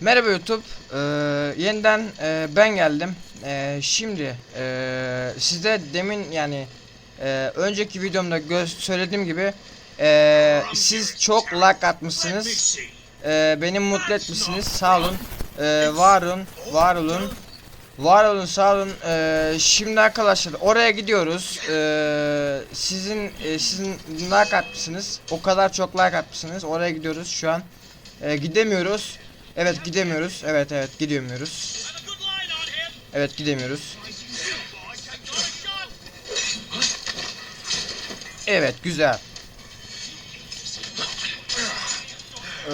Merhaba YouTube. Ee, yeniden e, ben geldim. Ee, şimdi e, size demin yani e, önceki videomda gö- söylediğim gibi e, siz çok like atmışsınız. E, beni mutlu etmişsiniz. Sağ olun. E, var olun. Var olun. Var olun sağ olun. E, şimdi arkadaşlar oraya gidiyoruz. E, sizin e, sizin like atmışsınız. O kadar çok like atmışsınız. Oraya gidiyoruz şu an. E, gidemiyoruz. Evet gidemiyoruz. Evet evet gidemiyoruz. Evet gidemiyoruz. Evet güzel. Ee,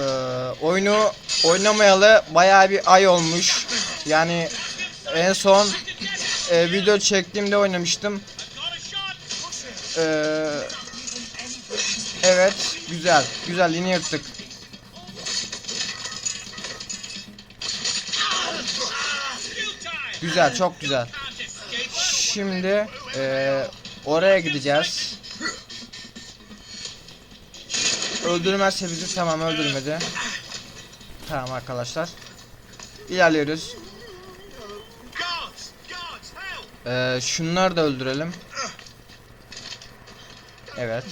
oyunu oynamayalı bayağı bir ay olmuş. Yani en son e, video çektiğimde oynamıştım. Ee, evet güzel güzel yine yırttık. Güzel, çok güzel. Şimdi eee, oraya gideceğiz. Öldürmezse bizi tamam öldürmedi. Tamam arkadaşlar. İlerliyoruz. Eee şunları da öldürelim. Evet.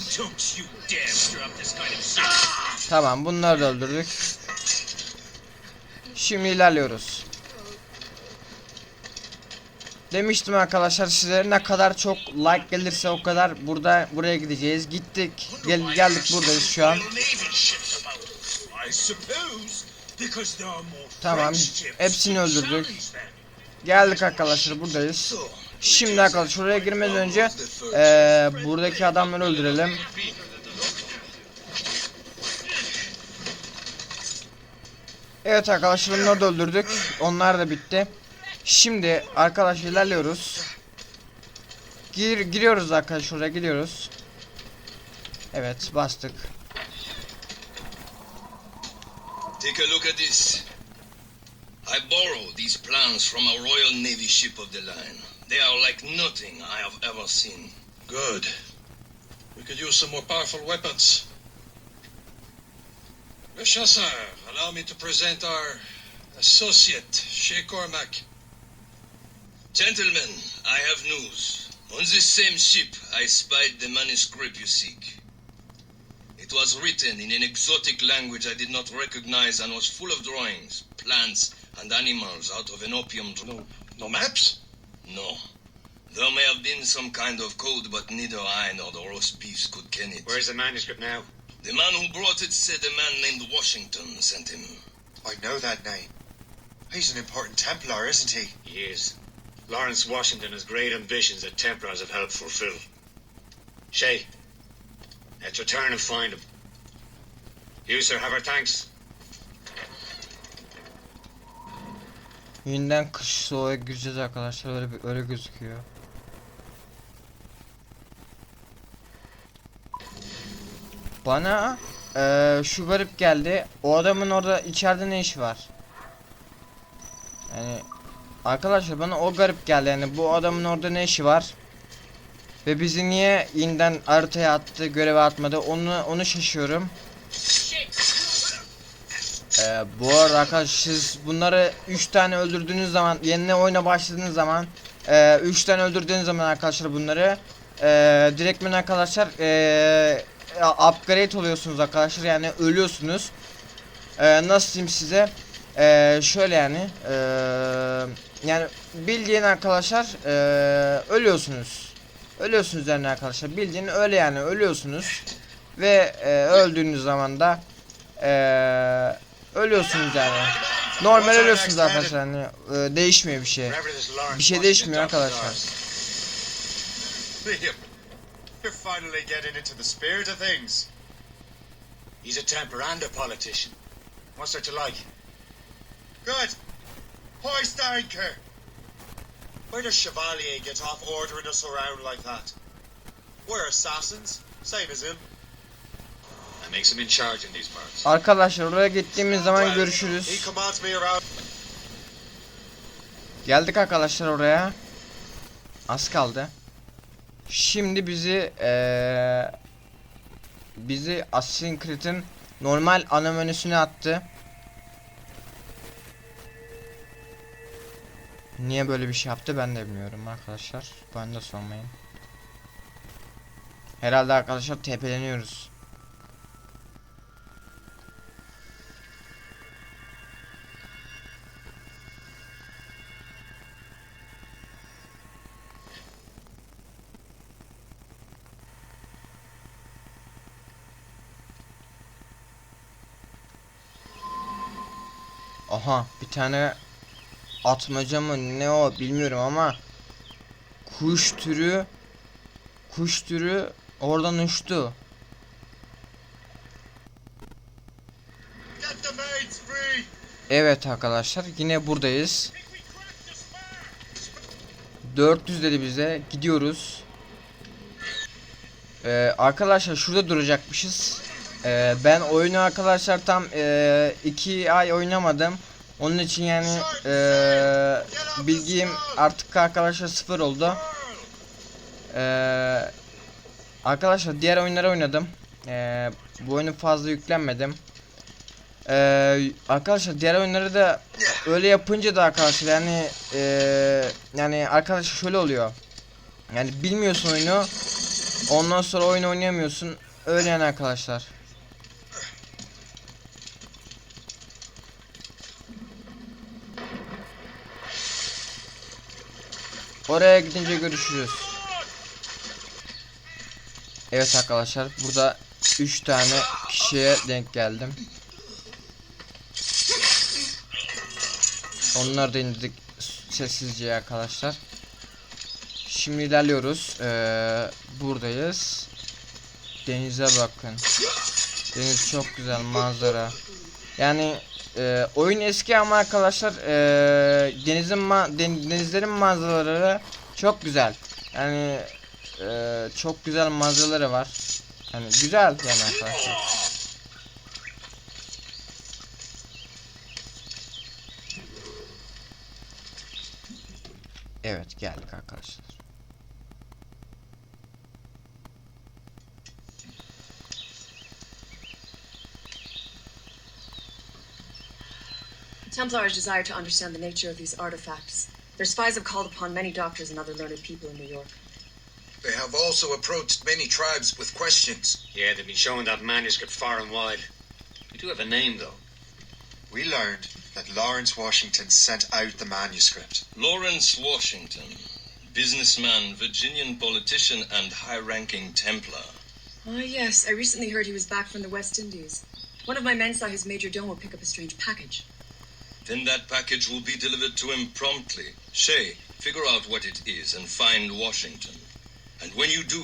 Tamam bunları da öldürdük. Şimdi ilerliyoruz. Demiştim arkadaşlar size ne kadar çok like gelirse o kadar burada buraya gideceğiz. Gittik. Gel, geldik buradayız şu an. Tamam, hepsini öldürdük. Geldik arkadaşlar buradayız. Şimdi arkadaşlar oraya girmeden önce eee, buradaki adamları öldürelim. Evet arkadaşlar onları da öldürdük. Onlar da bitti. Şimdi arkadaşlar ilerliyoruz. Gir, giriyoruz arkadaşlar oraya giriyoruz. Evet bastık. Take a look at this. I borrowed these plans from a Royal Navy ship of the line. They are like nothing I have ever seen. Good. We could use some more powerful weapons. Le Chasseur, allow me to present our associate, Shay Cormac. Gentlemen, I have news. On this same ship, I spied the manuscript you seek. It was written in an exotic language I did not recognize and was full of drawings, plants, and animals out of an opium No, no maps? No. There may have been some kind of code, but neither I nor the roast beefs could ken it. Where's the manuscript now? The man who brought it said a man named Washington sent him. I know that name. He's an important Templar, isn't he? He is. Lawrence Washington has great ambitions that Templars have helped fulfill. Shay, let's return and find him. You, sir, have our thanks. Yeniden kış soğuğa gireceğiz arkadaşlar öyle bir- öyle gözüküyor. Bana eee, şu garip geldi. O adamın orada içeride ne işi var? Yani arkadaşlar bana o garip geldi yani bu adamın orada ne işi var? Ve bizi niye yeniden haritaya attı, göreve atmadı onu onu şaşıyorum. Ee, bu arada arkadaşlar siz bunları 3 tane öldürdüğünüz zaman yenine oyuna başladığınız zaman 3 tane öldürdüğünüz zaman arkadaşlar bunları e, direktmen arkadaşlar e, upgrade oluyorsunuz arkadaşlar yani ölüyorsunuz. E, nasıl diyeyim size? E, şöyle yani e, yani bildiğin arkadaşlar e, ölüyorsunuz. Ölüyorsunuz yani arkadaşlar bildiğin öyle yani ölüyorsunuz ve e, öldüğünüz zaman da eee ölüyorsunuz yani. Normal ölüyorsunuz arkadaşlar hani e, değişmiyor bir şey. Bir şey değişmiyor arkadaşlar. you're finally getting into the spirit of things. He's a Templar and a politician. What's there to like? Good. Hoist anchor. Where does Chevalier get off ordering us around like that? We're assassins, same as him. Makes him in charge in these parts. Arkadaşlar oraya gittiğimiz zaman görüşürüz. Geldik arkadaşlar oraya. Az kaldı. Şimdi bizi eee bizi Assassin's Creed'in normal ana menüsüne attı. Niye böyle bir şey yaptı ben de bilmiyorum arkadaşlar. Bana da sormayın. Herhalde arkadaşlar tepeleniyoruz. Aha bir tane atmaca mı ne o bilmiyorum ama kuş türü kuş türü oradan uçtu. Evet arkadaşlar yine buradayız. 400 dedi bize gidiyoruz. Ee, arkadaşlar şurada duracakmışız. Ee, ben oyunu arkadaşlar tam 2 ay oynamadım. Onun için yani ee, bilgim artık arkadaşlar sıfır oldu. Ee, arkadaşlar diğer oyunları oynadım. Ee, bu oyunu fazla yüklenmedim. Ee, arkadaşlar diğer oyunları da öyle yapınca da arkadaşlar yani ee, yani arkadaşlar şöyle oluyor. Yani bilmiyorsun oyunu. Ondan sonra oyun oynayamıyorsun. Öyle yani arkadaşlar. Oraya gidince görüşürüz. Evet arkadaşlar burada 3 tane kişiye denk geldim. Onları da indirdik sessizce arkadaşlar. Şimdi ilerliyoruz. Ee, buradayız. Denize bakın. Deniz çok güzel manzara. Yani e, oyun eski ama arkadaşlar e, denizin ma den- denizlerin manzaraları çok güzel. Yani e, çok güzel manzaraları var. Yani güzel yani arkadaşlar. Evet geldik arkadaşlar. Templars desire to understand the nature of these artifacts. Their spies have called upon many doctors and other learned people in New York. They have also approached many tribes with questions. Yeah, they've been showing that manuscript far and wide. We do have a name, though. We learned that Lawrence Washington sent out the manuscript. Lawrence Washington, businessman, Virginian politician, and high ranking Templar. Ah, yes. I recently heard he was back from the West Indies. One of my men saw his major domo pick up a strange package. Then that package will be delivered to him promptly. Shay, figure out what it is and find Washington. And when you do,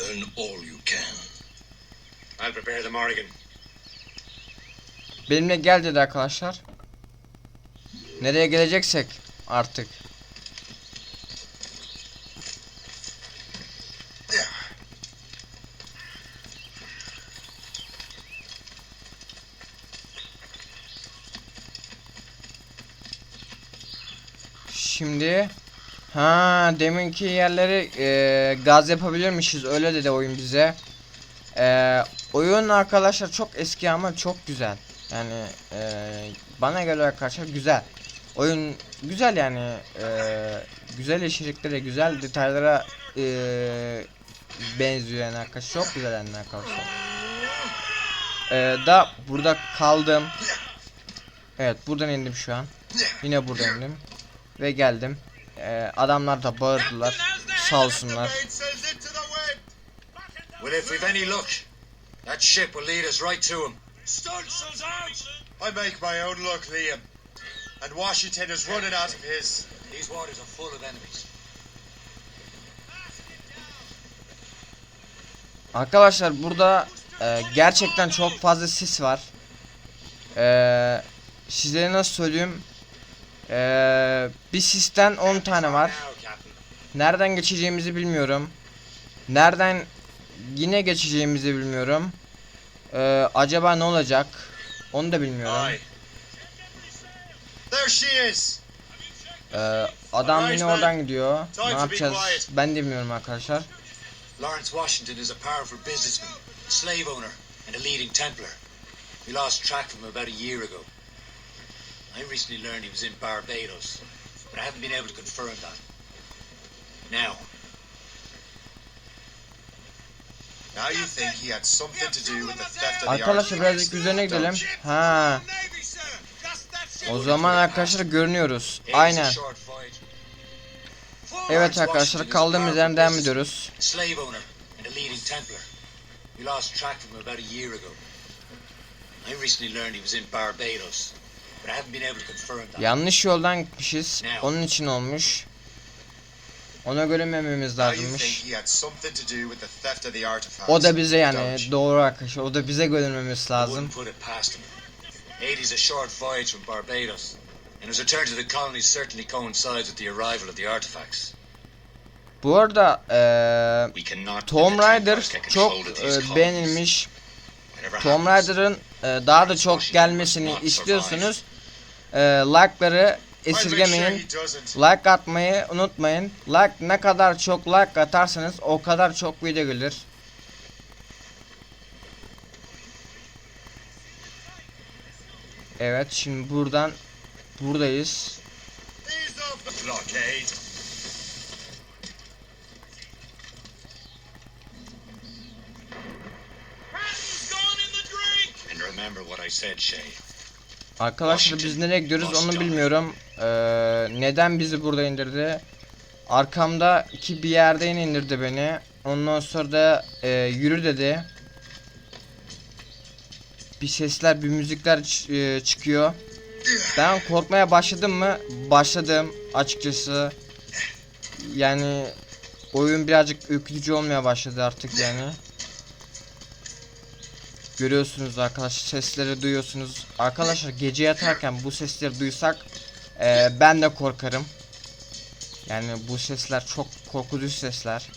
learn all you can. I'll prepare the Morrigan. Benimle gel dedi arkadaşlar. Nereye geleceksek artık. Şimdi ha deminki yerleri e, gaz yapabilirmişiz öyle dedi oyun bize. E, oyun arkadaşlar çok eski ama çok güzel. Yani e, bana göre arkadaşlar güzel. Oyun güzel yani e, güzel içeriklere, güzel detaylara e, benziyor yani arkadaşlar. Çok güzel yani arkadaşlar. E, da burada kaldım. Evet buradan indim şu an. Yine buradan indim. Ve geldim. E, adamlar da bağırdılar. Sağ olsunlar. Well, if we've any luck, that ship will lead us right to him. Out! I make my own luck, Liam. And Washington is running out of his. These waters are full of enemies. Arkadaşlar burada e, gerçekten çok fazla sis var. E, sizlere nasıl söyleyeyim? E, bir sisten 10 tane var. Nereden geçeceğimizi bilmiyorum. Nereden yine geçeceğimizi bilmiyorum. E, acaba ne olacak? Onu da bilmiyorum. Ee, adam yine oradan gidiyor. Ne yapacağız? Ben de bilmiyorum arkadaşlar. Lawrence Washington is a powerful businessman, slave owner, and a leading Templar. We lost track of him about a year ago. I recently learned he was in Barbados, but I haven't been able to confirm that. Now, Now you think he had something to do with the theft of the Arkadaşlar birazcık üzerine gidelim. Ha. O zaman arkadaşlar görünüyoruz. Aynen. Evet arkadaşlar kaldığımız yerden devam ediyoruz. We lost track of him about a year ago. I recently learned he was in Barbados, Yanlış yoldan gitmişiz. Onun için olmuş. Ona görünmememiz lazımmış. O da bize yani doğru arkadaşlar. O da bize görünmemiz lazım. Haiti's a short voyage from Barbados, and his return to the colony certainly coincides with the arrival of the artifacts. Bu arada e, Tom Raider çok e, beğenilmiş. Tom Raider'ın e, daha da çok gelmesini istiyorsunuz. Eee like'ları esirgemeyin. Like atmayı unutmayın. Like ne kadar çok like atarsanız o kadar çok video gelir. Evet şimdi buradan buradayız. Remember what I said, Shay. Arkadaşlar biz nereye gidiyoruz onu bilmiyorum. Ee, neden bizi burada indirdi? Arkamdaki bir yerden indirdi beni. Ondan sonra da e, yürü dedi. Bir sesler, bir müzikler e, çıkıyor. Ben korkmaya başladım mı? Başladım açıkçası. Yani oyun birazcık ürkütücü olmaya başladı artık yani. Görüyorsunuz arkadaşlar sesleri duyuyorsunuz. Arkadaşlar gece yatarken bu sesleri duysak e, ben de korkarım. Yani bu sesler çok korkutucu sesler.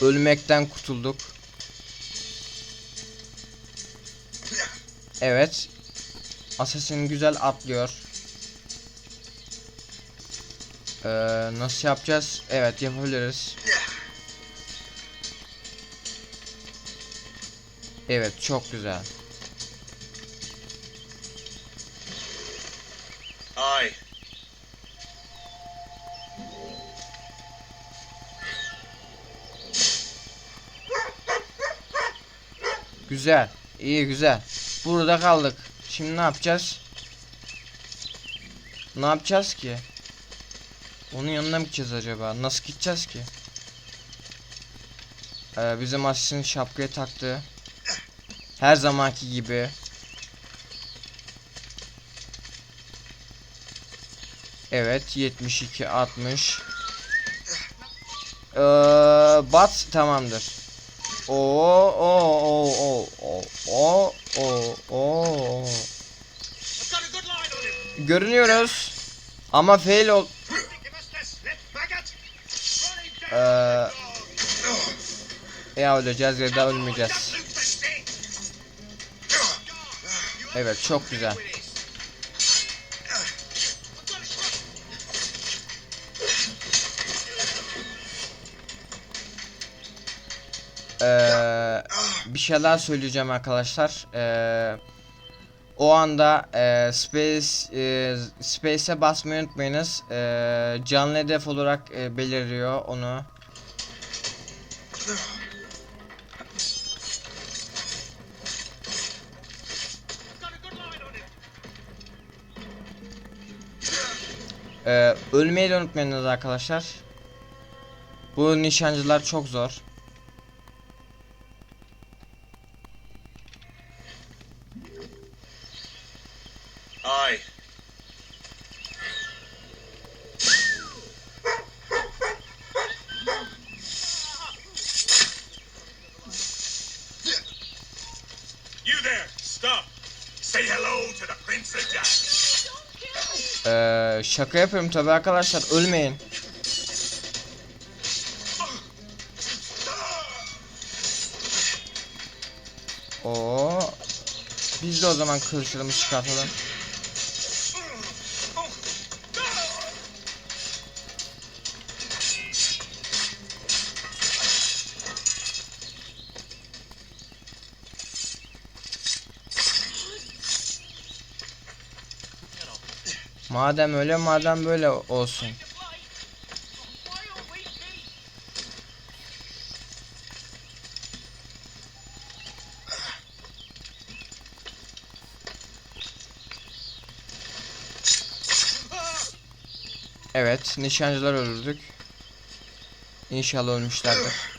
Ölmekten kurtulduk. Evet. Assassin güzel atlıyor. Ee, nasıl yapacağız? Evet yapabiliriz. Evet çok güzel. Aye. Güzel. İyi güzel. Burada kaldık. Şimdi ne yapacağız? Ne yapacağız ki? Onun yanına mı gideceğiz acaba? Nasıl gideceğiz ki? Ee, bizim Assassin şapkayı taktı. Her zamanki gibi. Evet 72 60. Ee, bat tamamdır. O o o o o o o o. Görünüyoruz. Ama fail ol. Ee, ya öleceğiz ya da ölmeyeceğiz. Evet çok güzel. Ee, bir şeyler söyleyeceğim arkadaşlar. Ee, o anda e, space e, space'e basmayı unutmayınız. Ee, canlı hedef olarak e, belirliyor onu. Ee, ölmeyi de unutmayınız arkadaşlar. Bu nişancılar çok zor. Şaka yapıyorum tabi arkadaşlar ölmeyin. Oo. Biz de o zaman kılıçlarımızı çıkartalım. Madem öyle madem böyle olsun. Evet, nişancılar öldürdük. İnşallah ölmüşlerdir.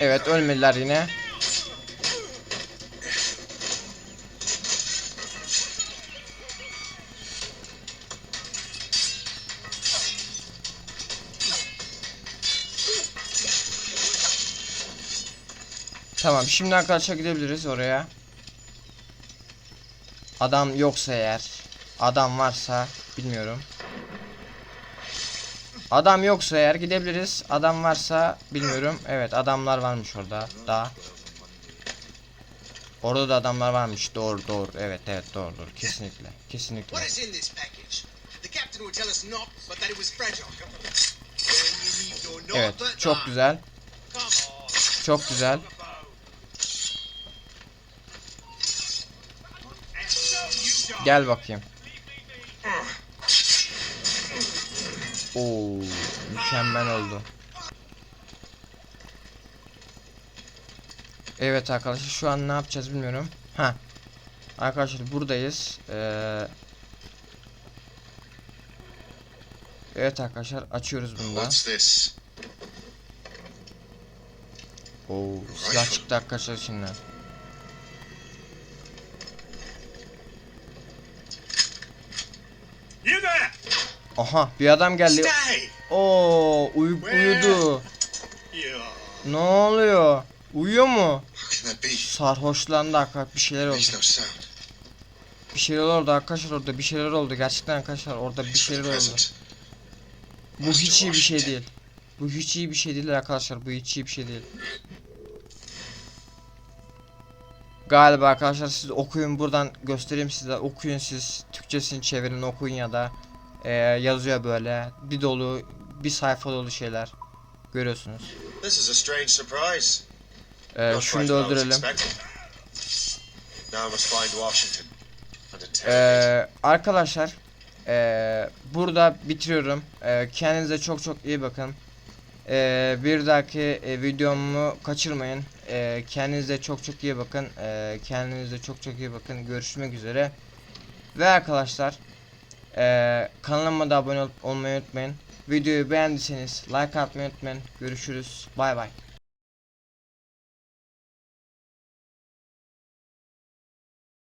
Evet, ölmediler yine. Tamam, şimdi arkadaşlar gidebiliriz oraya. Adam yoksa eğer, adam varsa bilmiyorum. Adam yoksa eğer gidebiliriz. Adam varsa bilmiyorum. Evet adamlar varmış orada. Daha. Orada da adamlar varmış. Doğru doğru. Evet evet doğru doğru. Kesinlikle. Kesinlikle. Evet çok güzel. Çok güzel. Gel bakayım. Oo, mükemmel oldu. Evet arkadaşlar şu an ne yapacağız bilmiyorum. Ha. Arkadaşlar buradayız. Ee, Evet arkadaşlar açıyoruz bunu da. Oo, silah çıktı arkadaşlar içinden. You there! Aha bir adam geldi. Oo uyu uyudu. Ne oluyor? Uyuyor mu? Sarhoşlandı arkadaşlar bir şeyler oldu. Bir şeyler oldu arkadaşlar orada bir şeyler oldu gerçekten arkadaşlar orada bir şeyler oldu. Bu hiç iyi bir şey değil. Bu hiç iyi bir şey değil arkadaşlar bu hiç iyi bir şey değil. Galiba arkadaşlar siz okuyun buradan göstereyim size okuyun siz Türkçesini çevirin okuyun ya da eee, yazıyor böyle bir dolu bir sayfa dolu şeyler görüyorsunuz. This is a strange surprise. Not şunu da öldürelim. Ee, arkadaşlar ee, burada bitiriyorum. Ee, kendinize çok çok iyi bakın. Ee, bir dahaki e, videomu kaçırmayın. Ee, kendinize çok çok iyi bakın. Ee, kendinize çok çok iyi bakın. Görüşmek üzere. Ve arkadaşlar ee, kanalıma da abone ol- olmayı unutmayın. Videoyu beğendiyseniz like atmayı unutmayın. Görüşürüz. Bay bay.